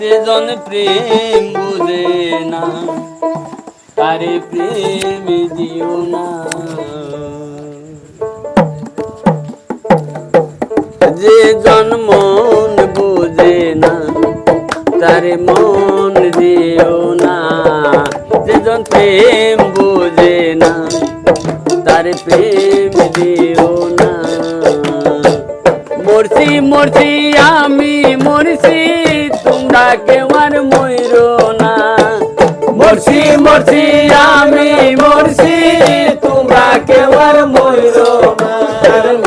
যেজন প্রেম বুঝে না, তারে প্রেম দিও না। যে মন বুঝে না, তারে মন দিও না। যেজন প্রেম বুঝে না, তারে প্রেম দিও না। মরছি মরছি, আমি মরছি কেউ আর ময়ূর না। মরছি মরছি, আমি মরছি, তোমরা কেউ আর ময়ূর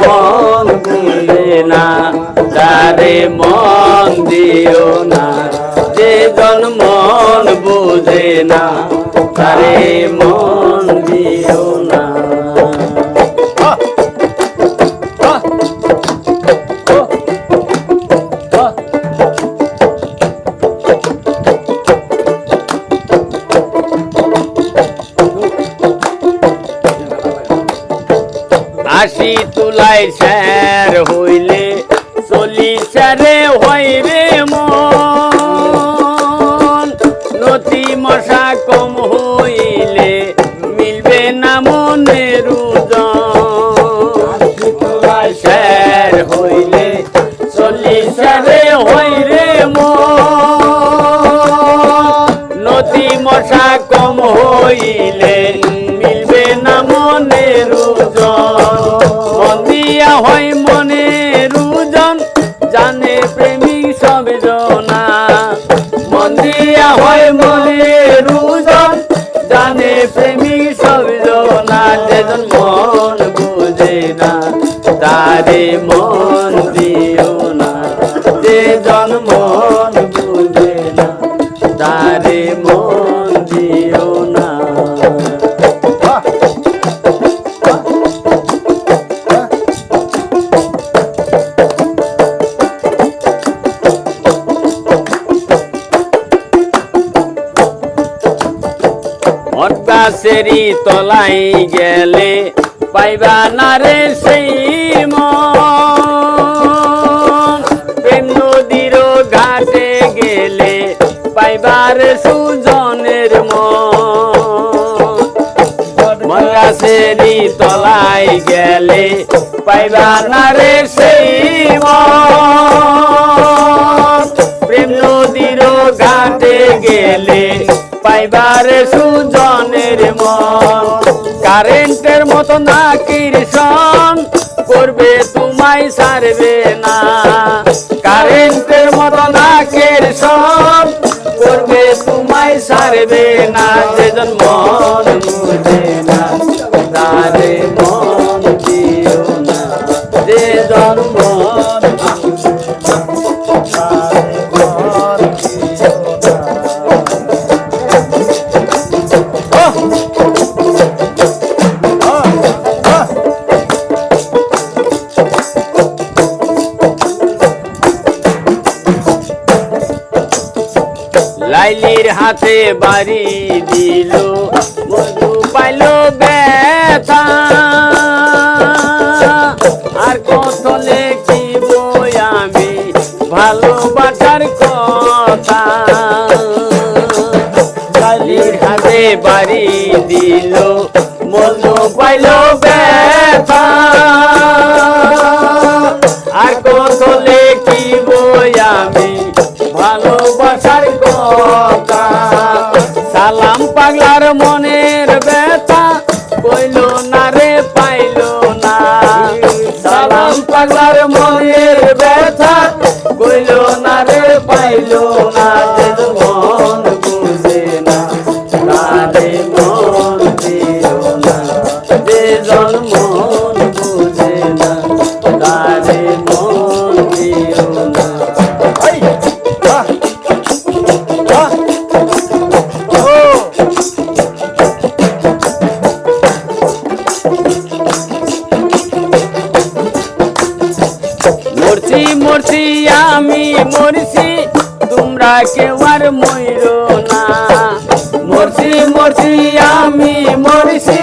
মন বুঝে না, তারে মন দিও না। যে জন মন বুঝে না, তারে মন দিও না। আশি তুলাই স্যার হইলে, চলি স্যারে হইবে মন। নতি মশা কম হইলে মিলবে না মনের স্যার হইলে, চলি স্যারে হইরে মন। নদী মশা কম হইলে জানে প্রেমী সব না যেজন মন বুঝে না তারে মন দিও না। যেজন মন গাছেরই তলাই গেলে পাইবা না রে সেই প্রেম নদীর ঘাটে গেলে পাইবার সুজনের মন। তলাই গেলে পাইবা না রে সেই প্রেম গেলে পাইবার সুজনের মন। কারেন্টের মতো না কৃষণ করবে তোমায় সারবে না। কারেন্টের মতো না কৃষণ করবে তোমায় সারবে না। যেজন মন লাইলির হাতে বাড়ি দিল, মধু পাইল ব্যথা। আর কত বই আমি ভালোবাসার কথা। লাইলির হাতে বাড়ি দিল মনের ব্যথা মরছি তোমরা কেউ আর ময়ূর না। মরছি মরছি আমি মরছি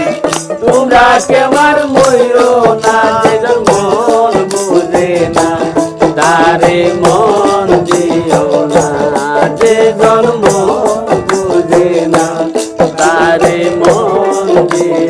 তোমরা কেউ আর ময়ূর না। যেজন মন বুঝে না, তারে মন দিও না। যে জন্ম বুঝে না, তারে মন দিও